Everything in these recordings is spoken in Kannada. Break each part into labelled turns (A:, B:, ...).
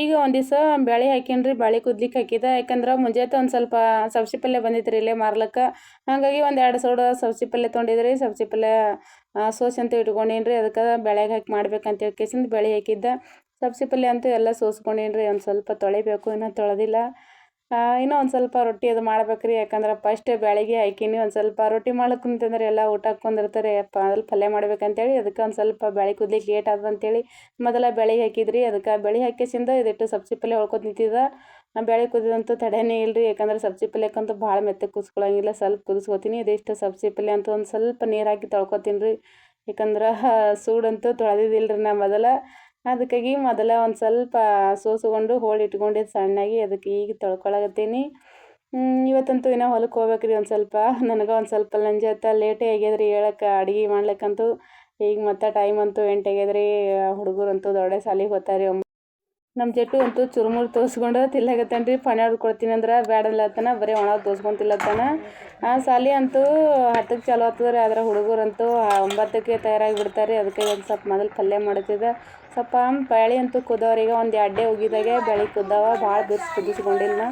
A: ಈಗ ಒಂದು ದಿವಸ ಬ್ಯಾಳೆ ಹಾಕೀನಿ ರೀ ಬ್ಯಾಳಿ ಕುದ್ಲಿಕ್ಕೆ ಹಾಕಿದೆ. ಯಾಕಂದ್ರೆ ಮುಂಜಾನೆ ಒಂದು ಸ್ವಲ್ಪ ಸಬ್ಸಿ ಪಲ್ಯ ಬಂದಿತ್ತು ಇಲ್ಲೇ ಮಾರ್ಲಕ್ಕೆ. ಹಾಗಾಗಿ ಒಂದು ಎರಡು ಸೌಡ ಸಬ್ಸಿ ಪಲ್ಯ ತೊಗೊಂಡಿದ್ರಿ ಸಬ್ಸಿ ಪಲ್ಯ ಸೋಸಿ ಅಂತ ಇಟ್ಕೊಂಡೀನಿ ರೀ ಅದಕ್ಕೆ ಬ್ಯಾಳೆಗೆ ಹಾಕಿ ಮಾಡ್ಬೇಕಂತ ಹೇಳ್ಕೇಸಿಂದ ಬೇಳೆ ಹಾಕಿದ್ದೆ. ಸಬ್ಸಿ ಪಲ್ಯ ಅಂತೂ ಎಲ್ಲ ಸೋಸ್ಕೊಂಡೀನಿ ರೀ ಒಂದು ಸ್ವಲ್ಪ ತೊಳಿಬೇಕು, ಇನ್ನೂ ತೊಳೆದಿಲ್ಲ. ಇನ್ನೂ ಒಂದು ಸ್ವಲ್ಪ ರೊಟ್ಟಿ ಅದು ಮಾಡ್ಬೇಕು ರೀ ಯಾಕಂದ್ರೆ ಫಸ್ಟ್ ಬ್ಯಾಳಿಗೆ ಹಾಕಿನಿ, ಒಂದು ಸ್ವಲ್ಪ ರೊಟ್ಟಿ ಮಾಡ್ಲಿಕ್ಕೆ ಕುಂತಂದ್ರೆ ಎಲ್ಲ ಊಟ ಹಾಕ್ಕೊಂಡಿರ್ತಾರೆ ಅದ್ರಲ್ಲಿ ಪಲ್ಯ ಮಾಡ್ಬೇಕಂತೇಳಿ, ಅದಕ್ಕೆ ಒಂದು ಸ್ವಲ್ಪ ಬೆಳೆ ಕುದ್ಲಿಕ್ಕೆ ಲೇಟ್ ಆದ ಅಂತೇಳಿ ಮೊದಲ ಬೆಳೆ ಹಾಕಿದ್ರಿ, ಅದಕ್ಕೆ ಬೆಳೆ ಹಾಕಿಸಿಂದ ಇದಿಟ್ಟು ಸಬ್ಸಿ ಪಲ್ಯ ಹೊಳ್ಕೊತ ನಿಂತಿದ್ದ. ಬೆಳೆ ಕುದಿದಂತೂ ತಡೆನೇ ಇಲ್ಲ ಯಾಕಂದ್ರೆ ಸಬ್ಸಿ ಪಲ್ಯಕ್ಕಂತೂ ಭಾಳ ಮೆತ್ತಗೆ ಕುದಿಸ್ಕೊಳಂಗಿಲ್ಲ, ಸ್ವಲ್ಪ ಕುದಿಸ್ಕೊತೀನಿ, ಇದಿಷ್ಟು ಸಬ್ಸಿ ಪಲ್ಯ ಅಂತೂ ಒಂದು ಸ್ವಲ್ಪ ನೀರು ಹಾಕಿ ತೊಳ್ಕೊತೀನಿ ರೀ ಯಾಕಂದ್ರೆ ಸೂಡಂತೂ ತೊಳೆದಿದ್ದಿಲ್ಲ ರೀ ನಾ ಮೊದಲ. ಅದಕ್ಕಾಗಿ ಮೊದಲ ಒಂದು ಸ್ವಲ್ಪ ಸೋಸ್ಕೊಂಡು ಹೋಳು ಇಟ್ಕೊಂಡಿದ್ದು ಸಣ್ಣಗೆ ಅದಕ್ಕೆ ಈಗ ತೊಳ್ಕೊಳಗತ್ತೀನಿ ಇವತ್ತಂತೂ ಇನ್ನೂ ಹೊಲಕ್ಕೆ ಹೋಗ್ಬೇಕ್ರಿ ಒಂದು ಸ್ವಲ್ಪ. ನನಗೆ ಒಂದು ಸ್ವಲ್ಪ ನಂಜಾತ ಲೇಟೇ ಆಗ್ಯದ್ರಿ ಹೇಳಕ್ಕೆ ಅಡುಗೆ ಮಾಡ್ಲಿಕ್ಕಂತೂ ಈಗ ಮತ್ತೆ ಟೈಮ್ ಅಂತೂ ಎಂಟು ಆಗ್ಯದ್ರಿ. ಹುಡುಗರಂತೂ ದೊಡ್ಡ ಸಾಲಿಗೆ ಹೋಗ್ತಾರೆ ನಮ್ಮ ಜಟ್ಟು ಅಂತೂ ಚುರುಮುರು ತೋರಿಸ್ಕೊಂಡು ತಿಲ್ಲಕತ್ತಾನ ರೀ ಕೊಡ್ತೀನಿ ಅಂದ್ರೆ ಬ್ಯಾಡಲ್ಲತ್ತಾನ ಬರೀ ಒಣ ತೋರಿಸ್ಕೊಂಡು ತಿಲ್ಲತ್ತಾನ ಸಾಲಿ ಅಂತೂ ಹತ್ತಕ್ಕೆ ಚಾಲು ರೀ. ಆದ್ರೆ ಹುಡುಗರಂತೂ ಒಂಬತ್ತಕ್ಕೆ ತಯಾರಾಗಿ ಬಿಡ್ತಾರೆ ಅದಕ್ಕೆ ಒಂದು ಸ್ವಲ್ಪ ಮೊದಲು ಪಲ್ಯ ಮಾಡ್ತಿದ್ದೆ. ಸ್ವಲ್ಪ ಬೆಳೆ ಅಂತೂ ಕುದೋರಿಗೆ ಒಂದು ಎಡ್ಡೆ ಉಗಿದಾಗೆ ಬೆಳೆ ಕುದ್ದಾವ. ಭಾಳ ಬಿರ್ಸಿ ಕುದಿಸ್ಕೊಂಡಿಲ್ಲ.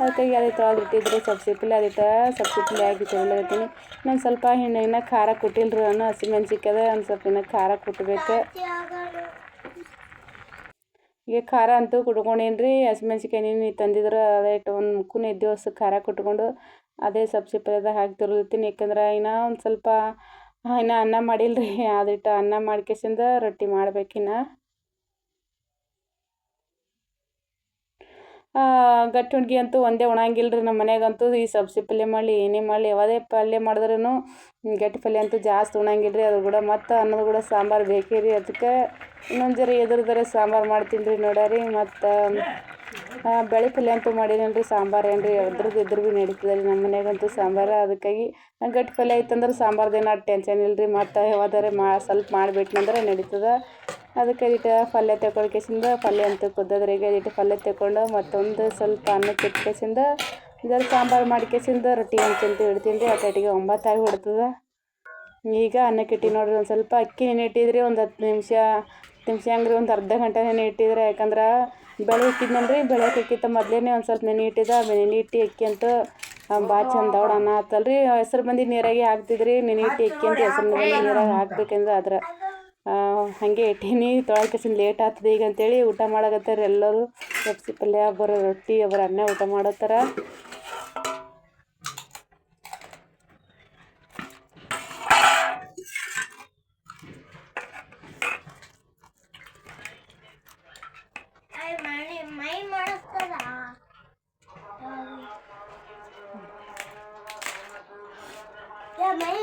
A: ಅದಕ್ಕಾಗಿ ಅದು ಇಟ್ಟಿದ್ರಿ ಸ್ವಲ್ಪ ಪಲ್ಯ ಅದಕ್ಕೆ ಸಬ್ಸಿ ಪಲ್ಯ ಹಾಕಿ ತೊಗೊಳತ್ತೀನಿ ಇನ್ನೊಂದು ಸ್ವಲ್ಪ ಇನ್ನೂ ಖಾರ ಕೊಟ್ಟಿಲ್ಲ ರೀ ನಾನು ಹಸಿಮೆಣ್ಸಿಕಾಯ್ದ ಒಂದು ಸ್ವಲ್ಪ ಇನ್ನೂ ಖಾರ ಕುಟ್ಬೇಕು. ಈಗ ಖಾರ ಅಂತೂ ಕುಟ್ಕೊಂಡೇನ್ರಿ. ರೀ ಹಸಿಮೆಣ್ಸಿಕಾಯಿ ನೀನು ತಂದಿದ್ರು, ಅದೇ ಒಂದು ಮುಕ್ಕುನ ಇದ್ದು ಖಾರ ಕುಟ್ಕೊಂಡು ಅದೇ ಸಬ್ಸಿ ಪದ ಹಾಕಿ ತಿರುಗುತ್ತೀನಿ ಯಾಕಂದ್ರೆ ಇನ್ನೂ ಒಂದು ಸ್ವಲ್ಪ ಇನ್ನೂ ಅನ್ನ ಮಾಡಿಲ್ಲ ರೀ ಅದಿಟ್ಟು ಅನ್ನ ಮಾಡ್ಕೇಸಿಂದ ರೊಟ್ಟಿ ಮಾಡ್ಬೇಕಿನ್ನ. ಗಟ್ಟಿ ಅಂತೂ ಒಂದೇ ಉಣಂಗಿಲ್ಲ ರೀ ನಮ್ಮ ಮನೆಯಾಗಂತೂ. ಈ ಸಬ್ಸಿ ಪಲ್ಯ ಮಾಡಲಿ, ಏನೇ ಮಾಡಲಿ, ಯಾವುದೇ ಪಲ್ಯ ಮಾಡಿದ್ರೂ ಗಟ್ಟಿ ಪಲ್ಯ ಅಂತೂ ಜಾಸ್ತಿ ಉಣಂಗಿಲ್ಲ ರೀ ಅದು ಕೂಡ ಮತ್ತು ಅನ್ನದ ಕೂಡ ಸಾಂಬಾರು ಬೇಕೇ ರೀ. ಅದಕ್ಕೆ ಇನ್ನೊಂದು ಜರ ಎದುರ್ದರೆ ಸಾಂಬಾರು ಮಾಡ್ತೀನಿ ರೀ ನೋಡ್ರಿ ಮತ್ತು ಬೆಳೆ ಪಲ್ಯ ಅಂತೂ ಮಾಡಿದ್ದೇನೆ ರೀ ಸಾಂಬಾರು ಏನು ರೀ ಅದ್ರದ್ದು ಇದ್ರ ಭೀ ನಡೀತದೆ ರೀ ನಮ್ಮ ಮನೆಯಾಗಂತೂ ಸಾಂಬಾರು. ಅದಕ್ಕಾಗಿ ಗಟ್ಟಿ ಪಲ್ಯ ಐತಂದ್ರೆ ಸಾಂಬಾರ್ದೇನು ಟೆನ್ಷನ್ ಇಲ್ಲ ರೀ ಮತ್ತು ಯಾವ್ದಾರೆ ಮಾ, ಸ್ವಲ್ಪ ಮಾಡಿಬಿಟ್ನಂದ್ರೆ ನಡೀತದೆ. ಅದಕ್ಕೆ ಇಟ್ಟು ಪಲ್ಯ ತಗೊಳ್ಕೇಸಿಂದ ಪಲ್ಯ ಅಂತ ಕುದ್ದದ್ರಿ ಅದಿಟ್ಟು ಇಟ್ಟು ಪಲ್ಯ ತಗೊಂಡು ಮತ್ತೊಂದು ಸ್ವಲ್ಪ ಅನ್ನಕ್ಕೆ ಇಟ್ಕೇಸಿಂದ, ಇದರ ಸಾಂಬಾರು ಮಾಡ್ಕೇಸಿಂದ ರೊಟ್ಟಿ ಅಂತ ಇಡ್ತೀನಿ ರೀ ಒಂಬತ್ತು ಒಂಬತ್ತಾಗಿ ಹೊಡ್ತದ. ಈಗ ಅನ್ನಕ್ಕೆ ಇಟ್ಟು ನೋಡ್ರಿ, ಒಂದು ಸ್ವಲ್ಪ ಅಕ್ಕಿ ನೆನೆ ಇಟ್ಟಿದ್ರಿ, ಒಂದು ಹತ್ತು ನಿಮಿಷ ನಿಮಿಷ ಹಂಗ್ರಿ, ಒಂದು ಅರ್ಧ ಗಂಟೆ ನೆನೆ ಇಟ್ಟಿದ್ರೆ, ಯಾಕಂದ್ರೆ ಬೆಳೆ ಇಕ್ಕಿದ್ನಲ್ರಿ ಬೆಳೆ ಇಕ್ಕಿತ್ತ ಮೊದಲೇ ಒಂದು ಸ್ವಲ್ಪ ನೆನೆ ಇಟ್ಟಿದ, ನೆನೆ ಇಟ್ಟು ಅಕ್ಕಿ ಅಂತ ಭಾಳ ಚಂದ ದೌಡ್ ಅನ್ನ ಆತಲ್ರಿ. ಹೆಸ್ರು ಬಂದು ನೀರಾಗಿ ಹಾಕ್ತಿದ್ರಿ, ನೆನೆ ಇಟ್ಟು ಅಕ್ಕಿ ಅಂತ ಹೆಸ್ರು ನೀರಾಗೆ ಹಾಕ್ಬೇಕಂದ್ರೆ ಅದ್ರ ಹಾಗೆ ಇಟ್ಟೀನಿ ತೊಳಕಸಿನ ಲೇಟ್ ಆಗ್ತದೆ ಈಗ ಅಂತೇಳಿ ಊಟ ಮಾಡಕತ್ತಾರ ಎಲ್ಲರೂ. ಸಬ್ಸಿ ಪಲ್ಯ ಒಬ್ಬರು ರೊಟ್ಟಿ ಒಬ್ಬರು ಅನ್ನ ಊಟ ಮಾಡತ್ತಾರ.
B: ಮೈ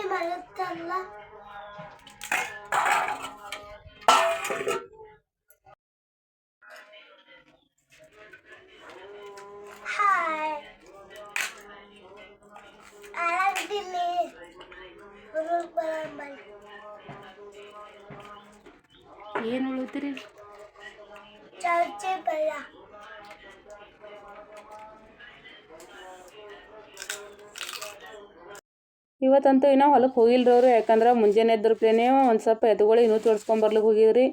A: ಇವತ್ತಂತೂ ಇನ್ನೂ ಹೊಲಕ್ಕೆ ಹೋಗಿಲ್ಲ ಯಾಕಂದ್ರೆ ಮುಂಜಾನೆ ಎದ್ರಪ್ಲೇನೆ ಒಂದು ಸ್ವಲ್ಪ ಎತ್ತುಗಳು ಇನ್ನೂ ತೋರಿಸ್ಕೊಂಬರ್ಲಿಕ್ಕೆ ಹೋಗಿದ್ರಿ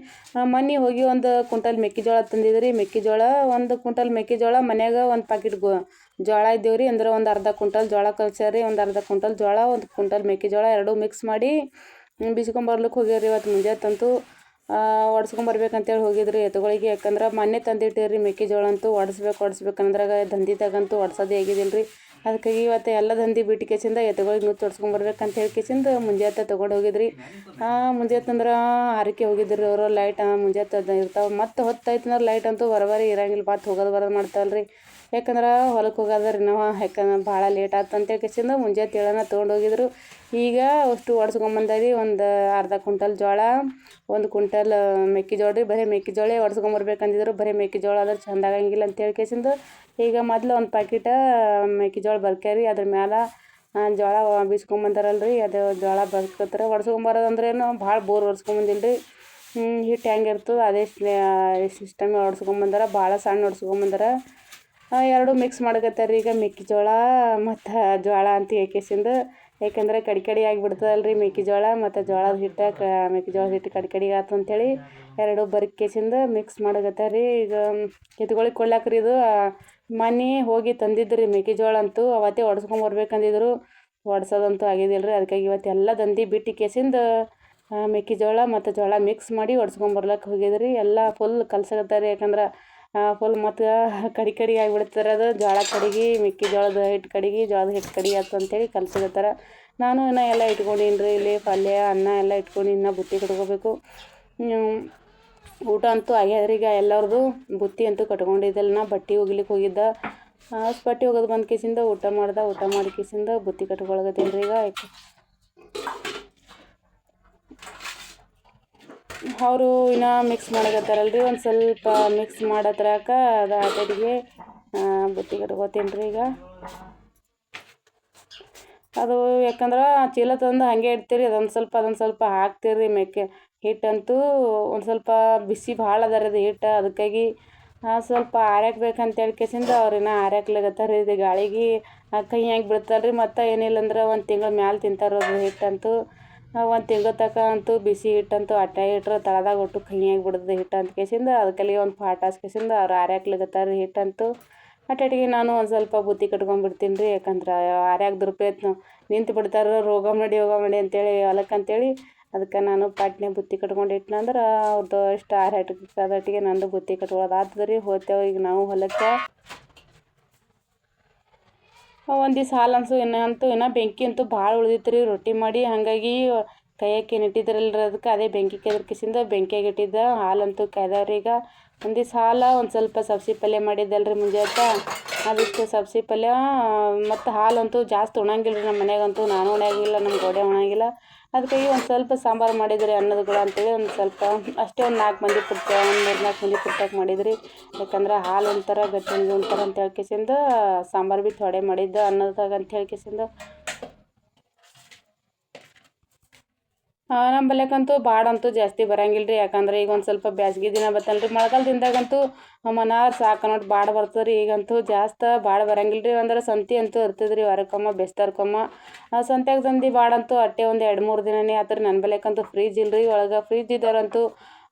A: ಮೊನ್ನೆ ಹೋಗಿ ಒಂದು ಕುಂಟಲ್ ಮೆಕ್ಕೆಜೋಳ ತಂದಿದ್ರಿ. ಮೆಕ್ಕೆಜೋಳ, ಒಂದು ಕುಂಟಲ್ ಮೆಕ್ಕೆಜೋಳ ಮನ್ಯಾಗ ಒಂದು ಪಾಕಿಟ್ ಗೋ, ಜೋಳ ಇದ್ದೇವೆ ರೀ ಅಂದ್ರೆ ಒಂದು ಅರ್ಧ ಕುಂಟಲ್ ಜೋಳ ಕಳ್ಸ್ಯಾರಿ ಒಂದು ಅರ್ಧ ಕುಂಟಲ್ ಜೋಳ, ಒಂದು ಕುಂಟಲ್ ಮೆಕ್ಕೆಜೋಳ ಎರಡೂ ಮಿಕ್ಸ್ ಮಾಡಿ ಬಿಸ್ಕೊಂಬರ್ಲಿಕ್ಕೆ ಹೋಗ್ಯಾರಿ ಇವತ್ತು ಮುಂಜಾತಂತೂ. ಒಡ್ಸ್ಕೊಂಬರ್ಬೇಕಂತೇಳಿ ಹೋಗಿದ್ರಿ ಎತ್ತುಗಳಿಗೆ ಯಾಕಂದ್ರೆ ಮೊನ್ನೆ ತಂದಿಟ್ಟಿರಿ ಮೆಕ್ಕೆಜೋಳ ಅಂತೂ, ಒಡಿಸ್ಬೇಕು ಒಡಿಸ್ಬೇಕಂದ್ರಾಗ ದಂಧಿದಾಗಂತೂ ಒಡ್ಸೋದೇ ಆಗಿದ್ದಿಲ್ಲ ರೀ ಅದಕ್ಕಾಗಿ ಇವತ್ತು ಎಲ್ಲ ದಂಧಿ ಬಿಟ್ಟು ಕೆಸಿಂದ ಎತ್ತುಗಳಿಗೆ ನುಚ್ಚು ಹೊಡ್ಸ್ಕೊಂಬರ್ಬೇಕಂತ ಹೇಳಿ ಕೇಸಿಂದ ಮುಂಜಾತೆ ತೊಗೊಂಡು ಹೋಗಿದ್ರಿ. ಮುಂಜಾನೆ ಅಂದ್ರೆ ಹಾರಕ್ಕೆ ಹೋಗಿದ್ರಿ ಅವರು ಲೈಟ್ ಮುಂಜಾತ ಇರ್ತಾವೆ. ಮತ್ತು ಹೊತ್ತಾಯ್ತಂದ್ರೆ ಲೈಟ್ ಅಂತೂ ಬರೋಬರಿ ಇರಂಗಿಲ್ಲ ಮತ್ತು ಹೋಗೋದು ಬರೋದು ಮಾಡ್ತಾವಲ್ಲ ರೀ ಯಾಕಂದ್ರೆ ಹೊಲಕ್ಕೆ ಹೋಗೋದ್ರಿ ನಾವು, ಯಾಕಂದ್ರೆ ಭಾಳ ಲೇಟ್ ಆಯ್ತು ಅಂತ ಕೇಸಿಂದ ಮುಂಜಾನೆ ಹೇಳೋಣ ತೊಗೊಂಡು ಹೋಗಿದ್ರು. ಈಗ ಅಷ್ಟು ಒಡ್ಸ್ಕೊಂಬಂದರಿ ಒಂದು ಅರ್ಧ ಕುಂಟಲ್ ಜೋಳ, ಒಂದು ಕುಂಟಲ್ ಮೆಕ್ಕೆಜೋಳ ರೀ. ಬರೀ ಮೆಕ್ಕೆಜೋಳ ಒಡ್ಸ್ಕೊಂಬರ್ಬೇಕಂದಿದ್ರು ಬರೀ ಮೆಕ್ಕೆಜೋಳ ಆದ್ರೆ ಚೆಂದ ಆಗಂಗಿಲ್ಲ ಅಂತ ಹೇಳಿ ಕೇಸಿಂದ. ಈಗ ಮೊದಲು ಒಂದು ಪ್ಯಾಕೆಟ ಮೆಕ್ಕೆಜೋಳ ಬರ್ಕ್ಯಾರಿ ಅದ್ರ ಮ್ಯಾಲ ಜೋಳ ಬೀಸ್ಕೊಂಬಂದಾರಲ್ಲ ರೀ ಅದು ಜೋಳ ಬರ್ಕೋತಾರೆ ಒಡ್ಸ್ಕೊಂಬರೋದಂದ್ರೇನು ಭಾಳ ಬೋರ್ ಒಡ್ಸ್ಕೊಂಬಂದಿಲ್ಲ ರೀ ಹಿಟ್ಟು ಹೆಂಗೆ ಇರ್ತದೆ, ಅದೇ ಸಿಸ್ಟಮ್ ಒಡ್ಸ್ಕೊಂಬಂದಾರ ಭಾಳ ಸಣ್ಣ ಒಡ್ಸ್ಕೊಂಬಂದಾರ ಎರಡು ಮಿಕ್ಸ್ ಮಾಡಕತ್ತಾರ ಈಗ ಮೆಕ್ಕೆಜೋಳ ಮತ್ತು ಜೋಳ ಅಂತ ಏಕೆಸಿಂದ. ಯಾಕಂದ್ರೆ ಕಡಿ ಕಡಿ ಆಗಿಬಿಡ್ತದಲ್ಲ ರೀ ಮೆಕ್ಕೆಜೋಳ ಮತ್ತು ಜೋಳದ ಹಿಟ್ಟು, ಕ ಮೆಕ್ಕೆಜೋಳದ ಹಿಟ್ಟು ಕಡಿ ಕಡಿ ಆಯ್ತು ಅಂಥೇಳಿ ಎರಡು ಬರ್ಕೇಸಿಂದ ಮಿಕ್ಸ್ ಮಾಡಕತ್ತಾರ ರೀ ಈಗ ಎತ್ಗಳಿಗೆ ಕೊಡ್ಲಾಕ್ರಿ ಇದು ಮನೆ ಹೋಗಿ ತಂದಿದ್ರಿ ಮೆಕ್ಕೆಜೋಳ ಅಂತೂ, ಅವತ್ತೇ ಹೊಡ್ಸ್ಕೊಂಬರ್ಬೇಕಂದಿದ್ರು ಒಡ್ಸೋದಂತೂ ಆಗಿದ್ದಿಲ್ಲ ರೀ ಅದಕ್ಕಾಗಿ ಇವತ್ತೆಲ್ಲ ದಂಧಿ ಬಿಟ್ಟು ಕೇಸಿಂದ ಮೆಕ್ಕೆಜೋಳ ಮತ್ತು ಜೋಳ ಮಿಕ್ಸ್ ಮಾಡಿ ಒಡ್ಸ್ಕೊಂಡ್ ಬರ್ಲಕ್ಕೆ ಹೋಗಿದ್ರಿ. ಎಲ್ಲ ಫುಲ್ ಕಲ್ಸಕತ್ತಾರ ಯಾಕಂದ್ರೆ ಫುಲ್ ಮತ್ತು ಕಡಿ ಕಡಿ ಆಗಿಬಿಡ್ತಾರೆ ಅದು. ಜೋಳ ಕಡಿಗೆ ಮೆಕ್ಕೆಜೋಳದ ಹಿಟ್ಟು ಕಡಿಗೆ, ಜೋಳದ ಹಿಟ್ಟು ಕಡಿಗೆ ಆಯ್ತು ಅಂತೇಳಿ ಕಲ್ಸಿರ್ತಾರ ನಾನು ಇನ್ನೂ ಎಲ್ಲ ಇಟ್ಕೊಂಡೀನಿ ರೀ ಇಲ್ಲಿ ಪಲ್ಯ, ಅನ್ನ ಎಲ್ಲ ಇಟ್ಕೊಂಡು ಇನ್ನೂ ಬುತ್ತಿ ಕಟ್ಕೋಬೇಕು. ಊಟ ಅಂತೂ ಆಗ್ಯಾದ್ರಿ ಈಗ ಎಲ್ಲರದು. ಬುತ್ತಿ ಅಂತೂ ಕಟ್ಕೊಂಡಿದ್ದಲ್ಲ ನಾ ಬಟ್ಟೆ ಹೋಗ್ಲಿಕ್ಕೆ ಹೋಗಿದ್ದ. ಬಟ್ಟೆ ಹೋಗೋದು ಬಂದ ಕೇಸಿಂದ ಊಟ ಮಾಡ್ದೆ, ಊಟ ಮಾಡಿ ಕೇಸಿಂದ ಬುತ್ತಿ ಕಟ್ಕೊಳಗತ್ತೀನಿ ರೀ ಈಗ. ಅವರು ಇನ್ನೂ ಮಿಕ್ಸ್ ಮಾಡಕತ್ತಾರಲ್ರಿ? ಒಂದು ಸ್ವಲ್ಪ ಮಿಕ್ಸ್ ಮಾಡತ್ರಾಕ ಅದು ಆಟೋಟಿಗೆ ಬುತ್ತಿ ಕಟ್ಕೋತೀನಿ ರೀ ಈಗ. ಅದು ಯಾಕಂದ್ರೆ ಚೀಲ ತಂದು ಹಾಗೆ ಇಡ್ತೀರಿ, ಅದೊಂದು ಸ್ವಲ್ಪ ಅದೊಂದು ಸ್ವಲ್ಪ ಹಾಕ್ತೀರಿ ಮೆಕ್ಕೆ ಹಿಟ್ಟಂತೂ ಒಂದು ಸ್ವಲ್ಪ ಬಿಸಿ ಭಾಳ ಅದ ರೀ ಹಿಟ್ಟು. ಅದಕ್ಕಾಗಿ ಸ್ವಲ್ಪ ಆರ್ಯಾಕ ಬೇಕಂತೇಳಿ ಕೇಸಿಂದ ಅವ್ರು ಇನ್ನೂ ಆರ್ಯಾಕ್ಲಾಗತ್ತಾರ ಇದು ಗಾಳಿಗೆ ಕೈ ಹ್ಯಾಂಗೆ ರೀ ಮತ್ತು ಏನಿಲ್ಲ ಅಂದ್ರೆ ಒಂದು ತಿಂಗಳ ಮ್ಯಾಲೆ ತಿಂತಾರೆ ಅದು ಹಿಟ್ಟಂತೂ. ಒಂದು ತಿಂಗಳ ತನಕ ಅಂತೂ ಬಿಸಿ ಹಿಟ್ಟಂತೂ ಅಟ್ಟೆ ಇಟ್ಟರೆ ತಳದಾಗ ಒಟ್ಟು ಕಹಿಯಾಗಿ ಬಿಡ್ದು ಹಿಟ್ಟು ಅಂತ ಕೇಸಿಂದ ಅದಕ್ಕಲ್ಲಿ ಒಂದು ಪಾಟ್ ಕೇಸಿಂದ ಅವ್ರು ಆರ್ಯಾಕ್ಲಿಗತ್ತಾರ ರೀ ಹಿಟ್ಟಂತೂ ಅಟ್ಟಿಗೆ ನಾನು ಒಂದು ಸ್ವಲ್ಪ ಬುತ್ತಿ ಕಟ್ಕೊಂಡ್ಬಿಡ್ತೀನಿ ರೀ ಯಾಕಂದ್ರೆ ಆರ್ಯಾಗ ದುರ್ಪೇತ್ನು ನಿಂತು ಬಿಡ್ತಾರೆ ರೋಗ ಮಾಡಿ ಯೋಗ ಮಾಡಿ ಅಂತೇಳಿ ಹೊಲಕ್ಕೆ ಅಂತೇಳಿ ಅದಕ್ಕೆ ನಾನು ಪಾಟ್ನೆ ಬುತ್ತಿ ಕಟ್ಕೊಂಡು ಇಟ್ನಂದ್ರೆ ಅವ್ರದ್ದು ಎಷ್ಟು ಆರ್ಯಾಟಿಗೆ ನಂದು ಬುತ್ತಿ ಕಟ್ಕೊಳ್ಳೋದು ಆತದ ರೀ ಹೋಗ್ತೇವೆ ಈಗ ನಾವು ಹೊಲಕ್ಕೆ. ಒಂದು ದಿವ್ಸ ಹಾಲು ಅನ್ಸು, ಇನ್ನು ಅಂತೂ, ಇನ್ನೂ ಬೆಂಕಿ ಅಂತೂ ಭಾಳ ಉಳ್ದಿತ್ತು ರೀ ರೊಟ್ಟಿ ಮಾಡಿ. ಹಾಗಾಗಿ ಕೈಯಕ್ಕೆ ಇಟ್ಟಿದ್ರಲ್ರಿ ಅದಕ್ಕೆ ಅದೇ ಬೆಂಕಿ ಕೆದರ್ಕಿಸಿಂದ ಬೆಂಕಿಯಾಗ ಇಟ್ಟಿದ್ದ. ಹಾಲಂತೂ ಕಾಯ್ದಾವ್ರಿ ಈಗ. ಒಂದು ದಿವ್ಸ ಹಾಲು, ಒಂದು ಸ್ವಲ್ಪ ಸಬ್ಸಿ ಪಲ್ಯ ಮಾಡಿದ್ದಲ್ರಿ ಮುಂಜಾನೆ ಅದಕ್ಕೆ ಸಬ್ಸಿ ಪಲ್ಯ ಮತ್ತು ಹಾಲಂತೂ ಜಾಸ್ತಿ ಉಣಂಗಿಲ್ಲ ರೀ ನಮ್ಮ ಮನೆಯಾಗಂತೂ. ನಾನು ಉಣಂಗಿಲ್ಲ ನಮ್ಮ ಗೋಡೆ ಉಣಂಗಿಲ್ಲ. ಅದಕ್ಕಾಗಿ ಒಂದು ಸ್ವಲ್ಪ ಸಾಂಬಾರು ಮಾಡಿದ್ರಿ ಅನ್ನದ ಕೂಡ ಅಂತೇಳಿ ಒಂದು ಸ್ವಲ್ಪ, ಅಷ್ಟೇ ಒಂದು ನಾಲ್ಕು ಮಂದಿ ಪುಟ್ಟ ಒಂದು ಮೂರು ನಾಲ್ಕು ಮಂದಿ ಪುಟ್ಟಕ್ಕೆ ಮಾಡಿದ್ರಿ. ಯಾಕಂದ್ರೆ ಹಾಲು ಒಂಥರ ಗಟ್ಟಿ ಒಂಥರ ಅಂತ ಹೇಳ್ಕೇಸಿಂದ ಸಾಂಬಾರು ಭೀ ಥೊಡೆ ಮಾಡಿದ್ದೆ ಅನ್ನದಾಗ ಅಂತ ಹೇಳ್ಕೇಸಿಂದ ನಮ್ಮ ಬಲ್ಯಕ್ಕಂತೂ ಬಾಡಂತೂ ಜಾಸ್ತಿ ಬರಂಗಿಲ್ಲ ರೀ ಯಾಕಂದ್ರೆ ಈಗ ಒಂದು ಸ್ವಲ್ಪ ಬ್ಯಾಸ್ಗೆ ದಿನ ಬತ್ತಲ್ಲ ರೀ ಮಳೆಗಾಲ ದಿನದಾಗಂತೂ ಮನಾರ್ ಸಾಕು ನೋಡಿ ಬಾಡ ಬರ್ತದೆ ರೀ ಈಗಂತೂ ಜಾಸ್ತಿ ಬಾಡ ಬರಂಗಿಲ್ಲ ರೀ ಅಂದ್ರೆ ಸಂತಿ ಅಂತೂ ಇರ್ತದೆ ರೀ ವಾರಕ್ಕೊಮ್ಮ ಬೆಸ್ತರ್ಕೊಮ್ಮ ಸಂತ್ಯಾಗ ತಂದು ಬಾಡಂತೂ ಅಟ್ಟೆ ಒಂದು ಎರಡು ಮೂರು ದಿನನೇ ಆತ್ರಿ. ನನ್ನ ಬಲ್ಯಕ್ಕಂತೂ ಫ್ರಿಜ್ ಇಲ್ಲ ರೀ ಒಳಗೆ ಫ್ರಿಜ್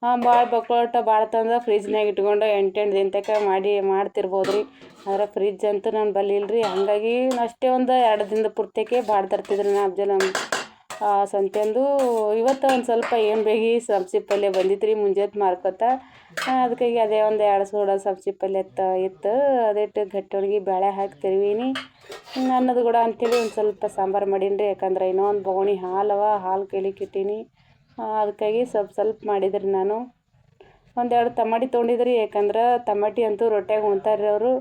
A: ಹಾಂ ಭಾಳ ಬಕ್ಳೋಟ ಭಾಳ ತಂದ್ರೆ ಫ್ರಿಜ್ನಾಗ ಇಟ್ಕೊಂಡು ಎಂಟೆಂಟು ದಿನ ಮಾಡಿ ಮಾಡ್ತಿರ್ಬೋದು ರೀ ಆದ್ರೆ ಫ್ರಿಜ್ ಅಂತೂ ನಾನು ಬಲ್ಲಿ ಇಲ್ಲ ರೀ ಹಾಗಾಗಿ ಅಷ್ಟೇ ಒಂದು ಎರಡು ದಿನದ ಪೂರ್ತಿಗೆ ಬಾಡ ತರ್ತಿದ್ರಿ ನಾ ಅಫ್ಜಲ್ ಸಂತೆಂದು ಇವತ್ತು ಒಂದು ಸ್ವಲ್ಪ ಏನು ಬೇಗಿ ಸಬ್ಸಿ ಪಲ್ಯ ಬಂದಿತ್ತು ರೀ ಮುಂಜಾನೆ ಮಾರ್ಕೊತ ಅದಕ್ಕಾಗಿ ಅದೇ ಒಂದು ಎರಡು ಸೋಡ ಸಬ್ಸಿ ಪಲ್ಯ ಇತ್ತು. ಅದಿಟ್ಟು ಗಟ್ಟೊಳಗೆ ಬೇಳೆ ಹಾಕಿ ತಿರುವೀನಿ. ಅನ್ನದ ಕೂಡ ಅಂತೇಳಿ ಒಂದು ಸ್ವಲ್ಪ ಸಾಂಬಾರು ಮಾಡೀನಿ ರೀ ಯಾಕಂದ್ರೆ ಒಂದು ಬೊಗಣಿ ಹಾಲವ, ಹಾಲು ಕೇಳಿಕ್ಕೆ ಇಟ್ಟೀನಿ ಅದಕ್ಕಾಗಿ ಸ್ವಲ್ಪ ಸ್ವಲ್ಪ ಮಾಡಿದ್ರಿ ನಾನು. ಒಂದೆರಡು ತಮಾಟಿ ತೊಗೊಂಡಿದ್ರಿ. ಯಾಕಂದ್ರೆ ತಮಾಟಿ ಅಂತೂ ರೊಟ್ಯಾಗ ಉಣ್ತಾರೆ ಅವರು.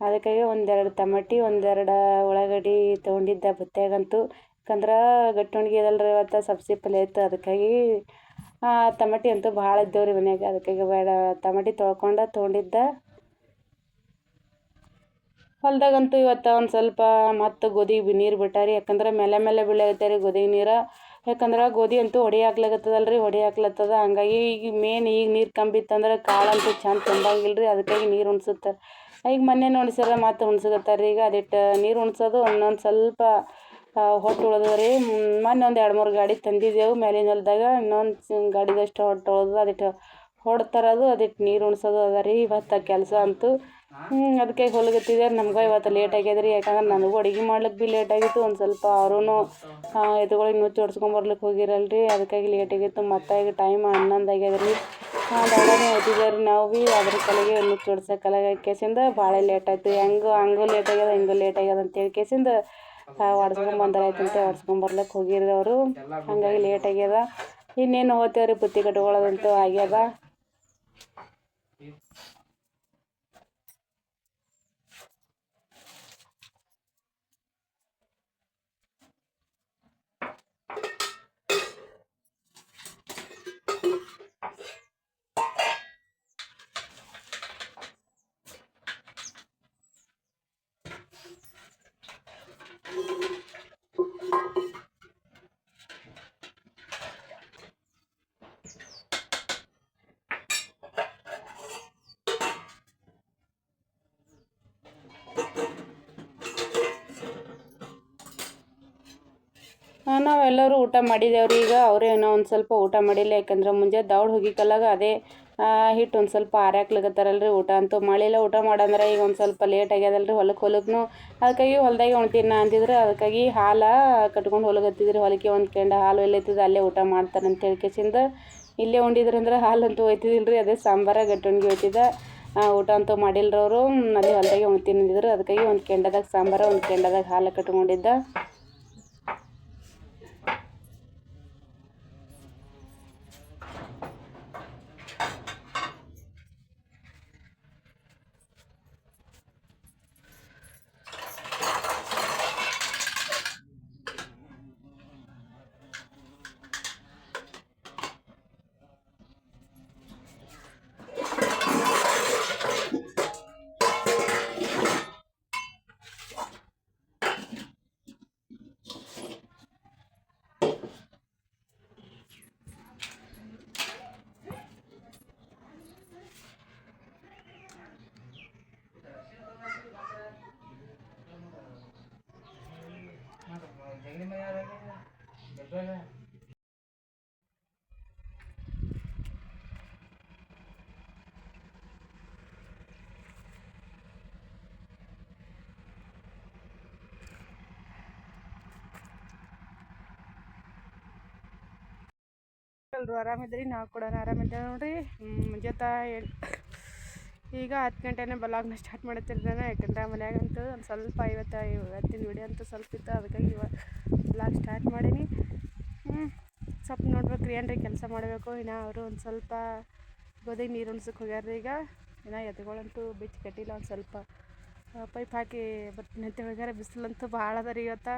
A: ಅದಕ್ಕಾಗಿ ಒಂದೆರಡು ತಮಾಟಿ ಒಂದೆರಡು ಉಳ್ಳಾಗಡ್ಡಿ ತೊಗೊಂಡಿದ್ದೆ ಬುತ್ತ್ಯಾಗಂತೂ. ಯಾಕಂದ್ರೆ ಗಟ್ಟೊಣ್ಗಿ ಅದಲ್ರಿ ಇವತ್ತು ಸಬ್ಸಿ ಪಲ್ಯ ಇತ್ತು, ಅದಕ್ಕಾಗಿ ತಮಟಿ ಅಂತೂ ಭಾಳ ಇದ್ದೇವೆ ರೀ ಮನ್ಯಾಗ, ಅದಕ್ಕಾಗಿ ಬೇಡ, ತಮಟಿ ತೊಳ್ಕೊಂಡು ತೊಗೊಂಡಿದ್ದ. ಹೊಲ್ದಾಗಂತೂ ಇವತ್ತು ಒಂದು ಸ್ವಲ್ಪ ಮತ್ತು ಗೋಧಿಗೆ ನೀರು ಬಿಟ್ಟಾರಿ, ಯಾಕಂದ್ರೆ ಮೇಲೆ ಮೇಲೆ ಬೀಳಾಗತ್ತೆ ರೀ ಗೋಧಿಗೆ ನೀರು. ಯಾಕಂದ್ರೆ ಗೋಧಿ ಅಂತೂ ಹೊಡಿ ಹಾಕ್ಲಾಗತ್ತದಲ್ಲ ರೀ ಹೊಡಿ ಹಾಕ್ಲತ್ತದ, ಹಂಗಾಗಿ ಈಗ ಮೇನ್ ಈಗ ನೀರು ಕಂಬಿತ್ತಂದ್ರೆ ಕಾಳಂತೂ ಚೆಂದ ತುಂಬಾಗಿಲ್ಲ ರೀ ಅದಕ್ಕಾಗಿ ನೀರು ಉಣ್ಸುತ್ತಾರೆ ಈಗ ಮೊನ್ನೆ ಮತ್ತೆ ಮತ್ತು ರೀ ಈಗ ಅದಿಟ್ಟು ನೀರು ಉಣ್ಸೋದು ಒಂದೊಂದು ಸ್ವಲ್ಪ ಹೊಟ್ಟು ಉಳ್ದದ ರೀ ಮೊನ್ನೆ ಒಂದು ಎರಡು ಮೂರು ಗಾಡಿ ತಂದಿದ್ದೆವು. ಮೇಲಿನ ಹೊಲ್ದಾಗ ಇನ್ನೊಂದು ಗಾಡಿದಷ್ಟು ಹೊಟ್ಟು ಉಳ್ದು ಅದಿಟ್ಟು ಹೊಡ್ ತರೋದು ಅದಿಟ್ಟು ನೀರು ಉಣ್ಸೋದು ಅದ ರೀ ಇವತ್ತು ಕೆಲಸ ಅಂತೂ. ಅದಕ್ಕೆ ಹೊಲಗತ್ತಿದೆ ನಮ್ಗೆ ಇವತ್ತು ಲೇಟ್ ಆಗ್ಯದ ರೀ ಯಾಕಂದ್ರೆ ನನಗೂ ಅಡುಗೆ ಮಾಡ್ಲಿಕ್ಕೆ ಭೀ ಲೇಟ್ ಆಗಿತ್ತು. ಒಂದು ಸ್ವಲ್ಪ ಅವರೂ ಎದುಗಳಿಗೆ ನುಚ್ಚು ಹೊಡ್ಸ್ಕೊಂಬರ್ಲಿಕ್ಕೆ ಹೋಗಿರಲ್ಲ ರೀ ಅದಕ್ಕಾಗಿ ಲೇಟ್ ಆಗಿತ್ತು. ಮತ್ತೆ ಈಗ ಟೈಮ್ ಹನ್ನೊಂದು ಆಗ್ಯದ ರೀ ದೌಡನೇ ರೀ ನಾವು ಭೀ ಅದ್ರ ಕಲೆಗೆ ನುಚ್ಚು ಹೊಡ್ಸೋ ಕೇಸಿಂದ ಭಾಳ ಲೇಟ್ ಆಯಿತು. ಹೆಂಗೂ ಹಂಗೂ ಲೇಟ್ ಆಗ್ಯದ, ಹಿಂಗೂ ಲೇಟ್ ಆಗ್ಯದ ಅಂತೇಳಿ ಕೇಸಿಂದ ಹೊಡ್ಸ್ಕೊಂಬಂದ್ರೆ ಅಂತ ಹೊಡ್ಸ್ಕೊಂಬರ್ಲಿಕ್ಕೆ ಹೋಗಿರಿ ಅವರು. ಹಂಗಾಗಿ ಲೇಟ್ ಆಗ್ಯದ. ಇನ್ನೇನು ಹೋಗ್ತೇವ್ರಿ ಬುತ್ತಿ ಕಟ್ಕೊಳ್ಳೋದಂತೂ ಆಗ್ಯದ. ನಾವೆಲ್ಲರೂ ಊಟ ಮಾಡಿದೇವ್ರಿ. ಈಗ ಅವರೇ ಏನೋ ಒಂದು ಸ್ವಲ್ಪ ಊಟ ಮಾಡಿಲ್ಲ. ಯಾಕಂದ್ರೆ ಮುಂಜಾನೆ ದೌಡ್ ಹೋಗಿಕಲ್ಲಾಗ ಅದೇ ಹಿಟ್ಟು ಒಂದು ಸ್ವಲ್ಪ ಆರ್ಯಾಕ್ಲಿಕತ್ತಾರಲ್ರಿ ಊಟ ಅಂತೂ. ಮಾಡಿಲ್ಲ ಊಟ ಮಾಡಂದ್ರೆ ಈಗ ಒಂದು ಸ್ವಲ್ಪ ಲೇಟ್ ಆಗ್ಯದಲ್ರಿ ಹೊಲಕ್ಕೆ ಹೊಲಕ್ನು. ಅದಕ್ಕಾಗಿ ಹೊಲ್ದಾಗೆ ಉಣ್ತೀನಿ ನಾ ಅದಕ್ಕಾಗಿ ಹಾಲು ಕಟ್ಕೊಂಡು ಹೊಲಗತ್ತಿದ್ರಿ. ಹೊಲಕ್ಕೆ ಒಂದು ಕೆಂಡ ಹಾಲು ಎಲ್ಲೈತಿದ್ದು ಅಲ್ಲೇ ಊಟ ಮಾಡ್ತಾರೆ ಅಂತ ಹೇಳ್ಕೇಸಿಂದ ಇಲ್ಲೇ ಉಂಡಿದ್ರಂದ್ರೆ ಹಾಲು ಅಂತೂ ಒಯ್ತಿದ್ದಿಲ್ಲ ರೀ ಅದೇ ಸಾಂಬಾರ ಗಟ್ಟಣಿಗೆ ಹೋಯ್ತಿದ್ದ. ಊಟ ಅಂತೂ ಮಾಡಿಲ್ಲರವರು ಅದೇ ಹೊಲ್ದಾಗೆ ಉಣ್ತೀನಿ ಅಂದಿದ್ರು. ಅದಕ್ಕಾಗಿ ಒಂದು ಕೆಂಡದಾಗ ಸಾಂಬಾರ, ಒಂದು ಕೆಂಡದಾಗ ಹಾಲು ಕಟ್ಕೊಂಡಿದ್ದ. ಎಲ್ರು ಆರಾಮಿದ್ರಿ ನಾವು ಕೂಡ ಆರಾಮಿದ್ದೇವೆ ನೋಡ್ರಿ. ಮುಂಜಾತ ಈಗ ಹತ್ತು ಗಂಟೆನೇ ಬಲಾಗ್ನ ಸ್ಟಾರ್ಟ್ ಮಾಡತ್ತಿರ್ತಾನೆ ಯಾಕಂದ್ರೆ ಮನ್ಯಾಗಂತೂ ಒಂದು ಸ್ವಲ್ಪ ಇವತ್ತು ಇವತ್ತಿನ ವಿಡಿಯೋ ಅಂತೂ ಸ್ವಲ್ಪ ಇತ್ತು, ಅದಕ್ಕಾಗಿ ಇವ ಬ್ಲಾಗ್ ಸ್ಟಾರ್ಟ್ ಮಾಡೀನಿ. ಸ್ವಲ್ಪ ನೋಡ್ಬೇಕು ಏನ್ರಿ ಕೆಲಸ ಮಾಡಬೇಕು? ಇನ್ನು ಅವರು ಒಂದು ಸ್ವಲ್ಪ ಗೋಧಿಗೆ ನೀರು ಉಣ್ಸಕ್ಕೆ ಹೋಗ್ಯಾರ್ರಿ ಈಗ. ಇನ್ನು ಎತ್ಗಳಂತೂ ಬಿಚ್ಚಿ ಕಟ್ಟಿಲ್ಲ, ಒಂದು ಸ್ವಲ್ಪ ಪೈಪ್ ಹಾಕಿ ಬರ್ತೀನಿ ಅಂತ ಹೋಗ್ಯಾರ ಬಿಸಿಲಂತೂ ಭಾಳ ಅದ ರೀ ಇವತ್ತು.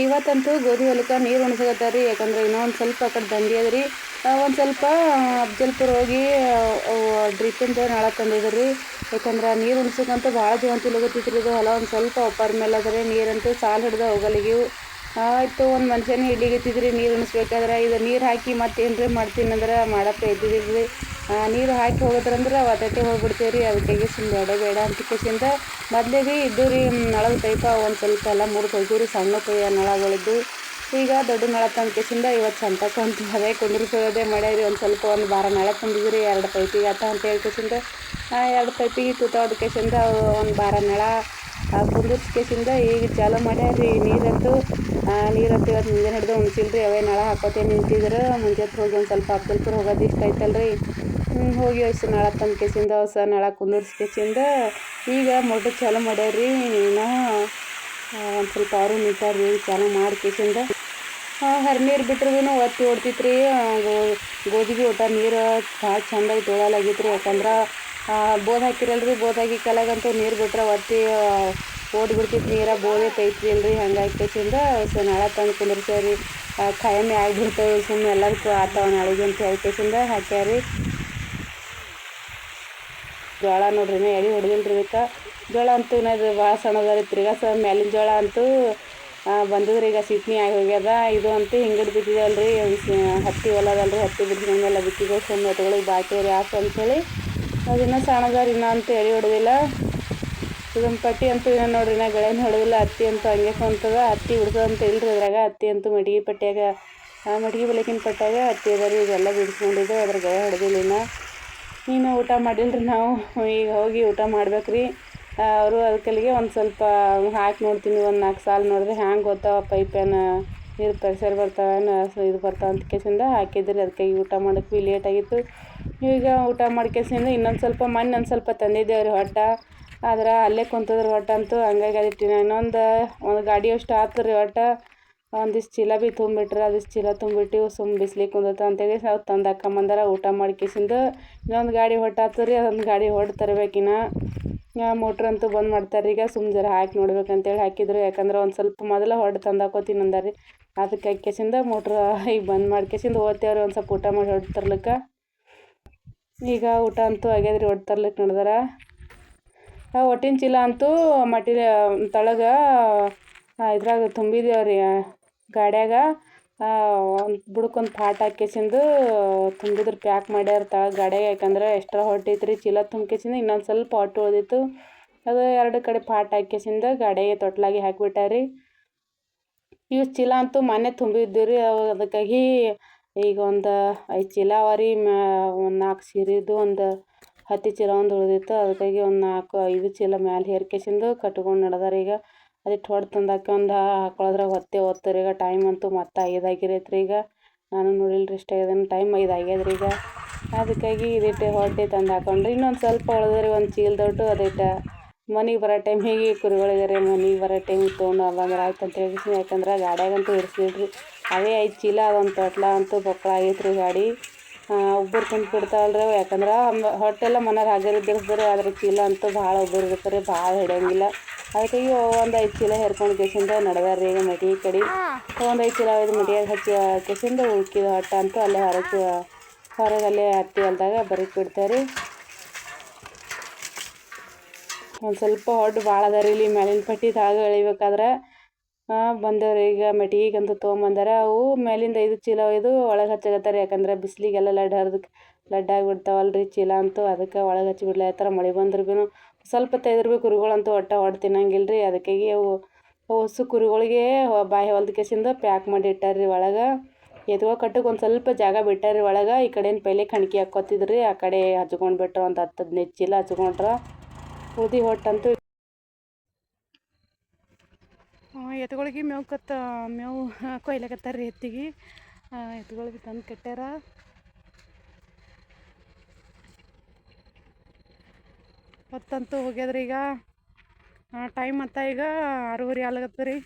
A: ಇವತ್ತಂತೂ ಗೋಧಿ ಹೊಲಕ್ಕೆ ನೀರು ಉಣ್ಸಕತ್ತಾರ ರೀ ಯಾಕಂದ್ರೆ ಇನ್ನೊಂದು ಸ್ವಲ್ಪ ಆ ಕಡೆ ದಂಡಿ ಅದ ಒಂದು ಸ್ವಲ್ಪ ಅಫ್ಜಲ್ಪುರ ಹೋಗಿ ಡ್ರಿಪ್ಪಿಂದ ನಳ ತಂದಿದ್ರು ರೀ ಯಾಕಂದ್ರೆ ನೀರು ಉಣ್ಸಕ್ಕಂತೂ ಭಾಳ ಜೀವಂತ ರೀ ಇದು ಹೊಲ, ಒಂದು ಸ್ವಲ್ಪ ಒಪ್ಪಾರ ಮೇಲೆ ಅದ ನೀರಂತೂ ಸಾಲು ಹಿಡ್ದು ಹೋಗಲಿಗಿವು ಆಯಿತು, ಒಂದು ಮನುಷ್ಯನೇ ತಿದ್ರಿ ನೀರು ಉಣಿಸ್ಬೇಕಾದ್ರೆ ಇದು ನೀರು ಹಾಕಿ ಮತ್ತೆ ರೀ ಮಾಡ್ತೀನಿ ಅಂದ್ರೆ ಮಾಡಪ್ಪ ಎದ್ದಿದ್ರಿ. ನೀರು ಹಾಕಿ ಹೋಗೋದ್ರಂದ್ರೆ ಒತ್ತಟ್ಟೆ ಹೋಗ್ಬಿಡ್ತೀವಿ ರೀ ಅದಕ್ಕಾಗಿ ಸುಮ್ಮನೆ ಬೇಡ ಬೇಡ ಅಂತ ಕೇಸಿಂದ ಮೊದಲೇ ರೀ ಇದ್ದು ರೀ ನಳದ ಟೈಪ ಒಂದು ಸ್ವಲ್ಪ ಎಲ್ಲ ಮುರಿದು ರೀ, ಸಣ್ಣ ಕೈಯ ನಳಗಳಿದ್ದು. ಈಗ ದೊಡ್ಡ ನಳ ತಂದ ಕೇಸಿಂದ ಇವತ್ತು ಸಂತ ಅಂತ ಅದೇ ಕುಂದಿರಿಸೋದೇ ರೀ, ಒಂದು ಸ್ವಲ್ಪ ಒಂದು ಬಾರ ನಳ ತಂದಿದ್ರಿ ಎರಡು ಪೈಪಿಗೆ ಆತ ಅಂತ ಹೇಳಿ ಎರಡು ಪೈಪಿಗೆ ಅದಕ್ಕೆ ಕೇಸಿಂದ ಒಂದು ಬಾರ ನಳ ಕುಂದಿರ್ಸ್ ಕೇಸಿಂದ ಈಗ ಚಾಲು ಮಾಡ್ಯಾರಿ ನೀರಂತೂ ನೀರಂತೂ ಇವತ್ತು ಮುಂಜಾನೆ ಹಿಡಿದು ಉಣ್ಸಿಲ್ರಿ. ಅವೇ ನಳ ಹಾಕೋತೇ ನಿಂತಿದ್ರೆ. ಮುಂಜಾನೆ ಹೋಗಿ ಒಂದು ಸ್ವಲ್ಪ ಅಫ್ಜಲ್ಪುರ ಹೋಗೋದು ಇಷ್ಟ ಐತಲ್ರಿ ಹೋಗಿ ಅಷ್ಟು ನಳ ತಂದು ಕೇಸಿಂದ ಹೊಸ, ನಳ ಕುಂದಿರ್ಸ್ ಕೇಸಿಂದ ಈಗ ಮೋಟ್ರ್ ಚಾಲು ರೀ. ಇನ್ನೂ ಒಂದು ಸ್ವಲ್ಪ ಅವರು ರೀ ಚಾಲು ಮಾಡಿ ಕೇಸಿಂದ. ಹರ್ ನೀರು ಬಿಟ್ಟರೂ ಒತ್ತಿ ಓಡ್ತಿತ್ತು ರೀ ಗೋಧಿಗೆ ಊಟ ನೀರು ಭಾಳ ಚಂದಾಗಿ ತೊಳಲಾಗಿತ್ತು ರೀ ಯಾಕಂದ್ರೆ ಬೋದ್ ಹಾಕಿರಲ್ರಿ ಹಾಕಿ ಕಲಾಗಂತೂ ನೀರು ಬಿಟ್ರೆ ಒತ್ತಿ ಓಡಿ ಬಿಡ್ತಿತ್ತು ನೀರ, ಬೋದೆ ತೈತ್ರಿ ಅಲ್ರಿ ಹಂಗಾಗಿ ಕೇಸಿಂದ ಸೊ ನಾಳೆ ತಂದು ಕುಂದಿರ್ಸೇವ್ರಿ ಖಾಯಮ್ಮೆ ಆಗಿಬಿಡ್ತೇವೆ ಸುಮ್ಮನೆ ಎಲ್ಲರಿಗೂ ಆತಾವ ನಾಳೆಗೆ ಅಂತ ಹೇಳಿ ಕೇಸಿಂದ ಹಾಕ್ಯಾರಿ ಜೋಳ ನೋಡ್ರಿ ಎಳೆ ಹೊಡೆದಿಲ್ರಿ ಇದಕ್ಕೆ ಜೋಳ ಅಂತೂ ಇನ್ನದು ಭಾಳ ಸಣ್ಣದಾರಿ ತಿರ್ಗಾ ಸ ಮ್ಯಾಲಿನ ಜೋಳ ಅಂತೂ ಬಂದದ್ರಿ ಈಗ ಸಿಟ್ನಿ ಆಗಿ ಹೋಗ್ಯದ. ಇದು ಅಂತೂ ಹಿಂಗಡ್ ಬಿದ್ದಿದಲ್ರಿ ಹತ್ತಿ ಹೊಲದಲ್ರಿ, ಹತ್ತಿ ಬಿಡ್ಸಿದ್ಮೇಲೆ ಬಿತ್ತಿಗೆ ಸುಮ್ಮನೆ ಎತ್ಗಳಿಗೆ ಬಾಕಿ ರೀ ಆತು ಅಂಥೇಳಿ ಅದಿನ್ನೂ ಇನ್ನ ಅಂತ ಹೇಳಿ ಹೊಡೆದಿಲ್ಲ. ಇದೊಂದು ಪಟ್ಟಿ ಅಂತೂ ಏನೋ ನೋಡ್ರಿ, ನಾ ಗಳೇನು ಹೊಡೆದಿಲ್ಲ ಹತ್ತಿ ಅಂತೂ ಹಂಗೆ ಕುಂತದ ಹತ್ತಿ ಅಂತ ಇಲ್ರಿ ಅದ್ರಾಗ. ಹತ್ತಿ ಅಂತೂ ಮಡಿಗೆ ಪಟ್ಟಿಯಾಗ ಆ ಮಡಿಗೆ ಬೆಳಕಿನ ಪಟ್ಟಾಗ ಹತ್ತಿ ಅದರಿ ಇದೆಲ್ಲ ಬಿಡಿಸ್ಕೊಂಡಿದ್ದು ಅದ್ರ ಗಳೆ ಹೊಡೆದಿಲ್ಲ ಇನ್ನು. ನೀನು ಊಟ ಮಾಡಿಲ್ರಿ ನಾವು, ಈಗ ಹೋಗಿ ಊಟ ಮಾಡ್ಬೇಕು ರೀ ಅವರು ಅದಕ್ಕಲ್ಲಿಗೆ ಒಂದು ಸ್ವಲ್ಪ ಹಾಕಿ ನೋಡ್ತೀನಿ, ಒಂದು ನಾಲ್ಕು ಸಾಲು ನೋಡಿದ್ರೆ ಹ್ಯಾಂಗೆ ಗೊತ್ತಾವ ಪೈಪೇನ ನೀರು ಪ್ರೆಷರ್ ಬರ್ತಾವೆ ಇದು ಬರ್ತಾವ ಅಂತ ಕೇಸಿಂದ ಹಾಕಿದ್ರಿ ಅದಕ್ಕೆ ಊಟ ಮಾಡಕ್ಕೆ ಭೀ ಲೇಟ್ ಆಗಿತ್ತು. ಈಗ ಊಟ ಮಾಡ್ಕೇಸಿಂದ ಇನ್ನೊಂದು ಸ್ವಲ್ಪ ಮಣ್ಣು ಒಂದು ಸ್ವಲ್ಪ ತಂದಿದ್ದೇವೆ ರೀ ಹೊಟ್ಟ ಆದ್ರೆ ಅಲ್ಲೇ ಕುಂತದ್ರಿ ಹೊಟ್ಟ ಅಂತೂ ಹಂಗಾಗಿ ಅದಿಟ್ಟಿನ ಇನ್ನೊಂದು ಒಂದು ಗಾಡಿ ಅಷ್ಟು ಆತು ರೀ ಒಟ್ಟು ಒಂದಿಷ್ಟು ಚೀಲ ಭೀ ತುಂಬಿಟ್ರೆ, ಅದಿಷ್ಟು ಚೀಲ ತುಂಬಿಟ್ಟು ಸುಮ್ಮ ಬಿಸ್ಲಿಗೆ ಕುಂದತ್ತ ಅಂತೇಳಿ ನಾವು ತಂದು ಅಕ್ಕಂಬಂದಾರ ಊಟ ಮಾಡ್ಕೇಸಿಂದ ಇನ್ನೊಂದು ಗಾಡಿ ಹೊಟ್ಟಾತು ರೀ ಅದೊಂದು ಗಾಡಿ ಹೊಡ್ ತರಬೇಕಿನ್ನ ಮೋಟ್ರ್ ಅಂತೂ ಬಂದ್ ಮಾಡ್ತಾರೆ ಈಗ ಸುಮ್ಮ ಜರ ಹಾಕಿ ನೋಡ್ಬೇಕಂತೇಳಿ ಹಾಕಿದ್ರು. ಯಾಕಂದ್ರೆ ಒಂದು ಸ್ವಲ್ಪ ಮೊದಲ ಹೊಡ್ ತಂದಾಕೋತೀನಿ ಅಂದಾರಿ ಅದಕ್ಕೆ ಹಾಕ್ಯಸಿಂದ ಮೋಟ್ರ್ ಈಗ ಬಂದ್ ಮಾಡ್ಕೇಸಿಂದ ಓದ್ತೇವ್ರಿ ಒಂದು ಸ್ವಲ್ಪ ಊಟ ಮಾಡಿ ಹೊಡ್ ತರ್ಲಿಕ್ಕೆ. ಈಗ ಊಟ ಅಂತೂ ಆಗ್ಯದ್ರಿ ಹೊಡ್ ತರ್ಲಿಕ್ಕೆ ನಡ್ದಾರ. ಒಟ್ಟಿನ ಚೀಲ ಅಂತೂ ಮಟೀರಿಯ ತಳಗ ಇದ್ರಾಗ ತುಂಬಿದೇವ್ರಿ ಗಾಡ್ಯಾಗ. ಒಂದು ಬುಡಕ್ಕೊಂದು ಪಾಟ್ ಹಾಕ್ಯಸಿಂದು ತುಂಬಿದ್ರೆ ಪ್ಯಾಕ್ ಮಾಡ್ಯಾರ ತಳ ಗಾಡ್ಯಾಗ. ಯಾಕಂದ್ರೆ ಎಕ್ಸ್ಟ್ರಾ ಹೊಟ್ಟೈತ್ರಿ ಚೀಲ ತುಂಬ್ಕೇಸಿಂದ ಇನ್ನೊಂದು ಸ್ವಲ್ಪ ಹೊಟ್ಟು ಉಳ್ದಿತ್ತು. ಅದು ಎರಡು ಕಡೆ ಪಾಟ್ ಹಾಕ್ಯಸಿಂದ ಗಾಡಿಗೆ ತೊಟ್ಲಾಗಿ ಹಾಕಿಬಿಟ್ಟಾರಿ. ಇವು ಚೀಲ ಅಂತೂ ಮೊನ್ನೆ ತುಂಬಿದ್ದು ರೀ ಅದಕ್ಕಾಗಿ ಈಗ ಒಂದು ಐದು ಚೀಲ ಅವ ರೀ ಮ್ಯಾ ಒಂದು ನಾಲ್ಕು ಸೀರೆದು ಒಂದು ಹತ್ತಿ ಚೀಲ ಒಂದು ಉಳಿದಿತ್ತು, ಅದಕ್ಕಾಗಿ ಒಂದು ನಾಲ್ಕು, ಐದು ಚೀಲ ಮ್ಯಾಲೆ ಹೇರ್ಕೇಶಿಂದು ಕಟ್ಕೊಂಡು ನಡೆದಾರ. ಈಗ ಅದಕ್ಕೆ ಹೊಡ್ ತಂದಾಕ ಒಂದು ಹಾಕೊಳ್ಳೋದ್ರಾಗ ಹೊತ್ತೆ ಓದ್ತಾರೆ ಈಗ ಟೈಮ್ ಅಂತೂ ಮತ್ತೆ ಐದಾಗಿರೈತ್ರಿ ಈಗ ನಾನು ನೋಡಿಲ್ಲ ರೀ ಇಷ್ಟ ಇದನ್ನು ಟೈಮ್ ಐದು ಆಗ್ಯದ್ರಿ. ಈಗ ಅದಕ್ಕಾಗಿ ಇದಿಟ್ಟು ಹೊಟ್ಟೆ ತಂದು ಹಾಕೊಂಡ್ರಿ, ಇನ್ನೊಂದು ಸ್ವಲ್ಪ ಉಳಿದ್ರಿ ಒಂದು ಚೀಲ ದೊಡ್ಡ ಅದೈತೆ ಮನೆಗೆ ಬರೋ ಟೈಮಿಗೆ ಕುರಿಗಳಿದ್ದಾರೆ ಮನೆಗೆ ಬರೋ ಟೈಮ್ ತೊಗೊಂಡು ಬಂದ್ರೆ ಆಯ್ತು ಅಂತ ಹೇಳಿ ಯಾಕಂದ್ರೆ ಗಾಡ್ಯಾಗಂತೂ ಇರಿಸಿಲ್ರಿ. ಅವೇ ಐದು ಚೀಲ ಅದೊಂದು ತೊಟ್ಲ ಅಂತೂ ಬೊಕ್ಕಳ ರೀ ಗಾಡಿ. ಒಬ್ಬರು ಕುಂತು ಬಿಡ್ತಾವಲ್ರಿ ಅವು ಯಾಕಂದ್ರೆ ಹೊಟ್ಟೆಲ್ಲ ಮನೆಗೆ ಹಾಗೆ ಇದ್ದಿರ್ತಾರೆ ಅದ್ರ ಚೀಲ ಅಂತೂ ಭಾಳ ಒಬ್ಬರು ಇರ್ತಾರೆ, ಭಾಳ ಹಿಡಿಯಂಗಿಲ್ಲ. ಅದಕ್ಕಾಗಿ ಒಂದು ಐದು ಚೀಲ ಹೇರ್ಕೊಂಡು ಕೇಸಿಂದ ನಡೆದಾರ್ರಿ ಈಗ ಮಟಿ ಕಡೆ. ಒಂದು ಐದು ಚೀಲ ಐದು ಮಟಿಯಾಗಿ ಹಚ್ಚಿ ಕೇಸಿಂದ ಉಳ್ಕಿದ ಹೊಟ್ಟೆ ಅಂತೂ ಅಲ್ಲೇ ಹೊರಗೆ ಹೊರಗೆ ಅಲ್ಲೇ ಹತ್ತಿ ಅಲ್ದಾಗ ಬರೀಕ್ ಬಿಡ್ತಾರೆ. ಒಂದು ಸ್ವಲ್ಪ ಹೊಡ್ಡು ಭಾಳ ಅದ ರೀ ಇಲ್ಲಿ ಮೇಲಿನ ಪಟ್ಟಿ ತಾಗ ಎಳಿಬೇಕಾದ್ರೆ ಬಂದೇವ್ರಿ ಈಗ ಮೆಟಿಗಂತೂ ತೊಗೊಂಬಂದಾರ ಅವು ಮೇಲಿಂದ ಐದು ಚೀಲ ಒಯ್ದು ಒಳಗೆ ಹಚ್ಚಕತ್ತಾರೆ. ಯಾಕಂದ್ರೆ ಬಿಸಿಲಿಗೆಲ್ಲ ಲಡ್ ಹರಿದು ಲಡ್ ಆಗಿಬಿಡ್ತಾವಲ್ಲ ರೀ ಚೀಲ ಅಂತೂ. ಅದಕ್ಕೆ ಒಳಗೆ ಹಚ್ಚಿ ಬಿಡ್ಲಾತ್ತಾರ ಮಳೆ ಬಂದ್ರೆ ಭೀನು ಸ್ವಲ್ಪ ತೆಗೆದ್ರು ಭೀ ಕುರಿಗಳಂತೂ ಒಟ್ಟು ಹೊಟ್ಟು ತಿನ್ನಂಗಿಲ್ಲ ಅದಕ್ಕಾಗಿ ಅವು ಹೊಸು ಕುರಿಗಳಿಗೆ ಬಾಯಿ ಹೊಲ್ದ ಕೇಸಿಂದ ಪ್ಯಾಕ್ ಮಾಡಿ ಇಟ್ಟಾರ್ರಿ ಒಳಗೆ. ಎತ್ಕೊ ಕಟ್ಟಕ್ಕೆ ಒಂದು ಸ್ವಲ್ಪ ಜಾಗ ಬಿಟ್ಟಾರ್ರಿ ಒಳಗೆ. ಈ ಕಡೆಯಿಂದ ಪೈಲೆ ಕಣ್ಕಿ ಹಾಕ್ಕೊತಿದ್ರಿ. ಆ ಕಡೆ ಹಚ್ಕೊಂಡು ಬಿಟ್ರ ಒಂದು ಹತ್ತು ಹದಿನೈದು ಚೀಲ ಹಚ್ಕೊಂಡ್ರ. ಉಳ್ದಿ ಹೊಟ್ಟಂತೂ ಎತ್ತುಗಳಿಗೆ ಮೇವು ಕತ್ತ, ಮೇವು ಕೊಯ್ಲಕತ್ತಾರ ರೀ ಎತ್ತಿಗೆ. ಎತ್ತುಗಳಿಗೆ ತಂದು ಕಟ್ಟ್ಯಾರ. ಹೊತ್ತಂತೂ ಹೋಗ್ಯದ್ರಿ ಈಗ ಟೈಮ್ ಮತ್ತು ಈಗ ಆರೂವರೆ ಆಗ್ಲತ್ತ ರೀ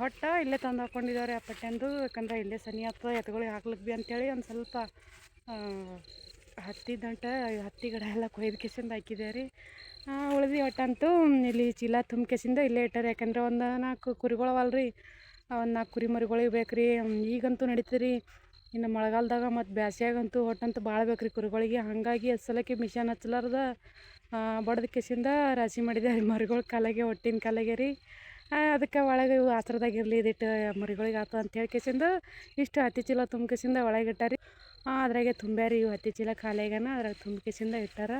A: ಹೊಟ್ಟ ಇಲ್ಲೇ ತಂದು ಹಾಕೊಂಡಿದ್ದಾರೆ ಆ ಪಟ್ಟೆಂದು. ಯಾಕಂದ್ರೆ ಇಲ್ಲೇ ಸನಿ ಆಗ್ತದೆ ಎತ್ತುಗಳಿಗೆ ಹಾಕ್ಲಿಕ್ಕೆ ಭೀ ಅಂತೇಳಿ ಒಂದು ಸ್ವಲ್ಪ ಹತ್ತಿ ದಂಟ, ಹತ್ತಿ ಗಿಡ ಎಲ್ಲ ಕೊಯ್ದು ಕೆಸಿಂದ ಹಾಕಿದೆ ರೀ ಉಳಿದು ಹೊಟ್ಟಂತೂ ಇಲ್ಲಿ ಚೀಲ ತುಂಬ ಕೆಸಿಂದ ಇಲ್ಲೇ ಇಟ್ಟಾರೆ. ಯಾಕಂದ್ರೆ ಒಂದು ನಾಲ್ಕು ಕುರಿಗಳವಲ್ಲ ರೀ ಒಂದು ನಾಲ್ಕು ಕುರಿ ಮರಿಗಳಿಗೆ ಬೇಕು ರೀ ಈಗಂತೂ ರೀ ಇನ್ನು ಮಳೆಗಾಲದಾಗ ಮತ್ತು ಬ್ಯಾಸ್ಗ್ಯಾಗಂತೂ ಹೊಟ್ಟಂತೂ ಭಾಳ ಬೇಕು ರೀ ಕುರಿಗಳಿಗೆ. ಹಾಗಾಗಿ ಹಚ್ಚಲಕ್ಕೆ ಮಿಷನ್ ಹಚ್ಚಲಾರ್ದ ಬಡದ ಕೆಸಿಂದ ರಾಶಿ ಮಾಡಿದೆ ಮರಿಗಳ ಕಾಲಾಗೆ, ಹೊಟ್ಟಿನ ಕಾಲಾಗೆ ರೀ. ಅದಕ್ಕೆ ಒಳಗೆ ಇವು ಇರ್ಲಿ ಇರಲಿ ಇದಿಟ್ಟು ಮರಿಗಳಿಗೆ ಆತು ಅಂತ ಹೇಳಿ ಕೇಸಿಂದ ಇಷ್ಟು ಹತ್ತಿ ಚೀಲ ತುಂಬ ಕೇಸಿಂದ ಒಳಗೆ ಇಟ್ಟಾರಿ. ಅದ್ರಾಗೆ ತುಂಬ್ಯಾರಿ ಇವು ಹತ್ತಿ ಚೀಲ ಖಾಲಿ ಆಗ್ಯಾನ ಅದ್ರಾಗ ತುಂಬ ಕೇಸಿಂದ ಇಟ್ಟಾರ.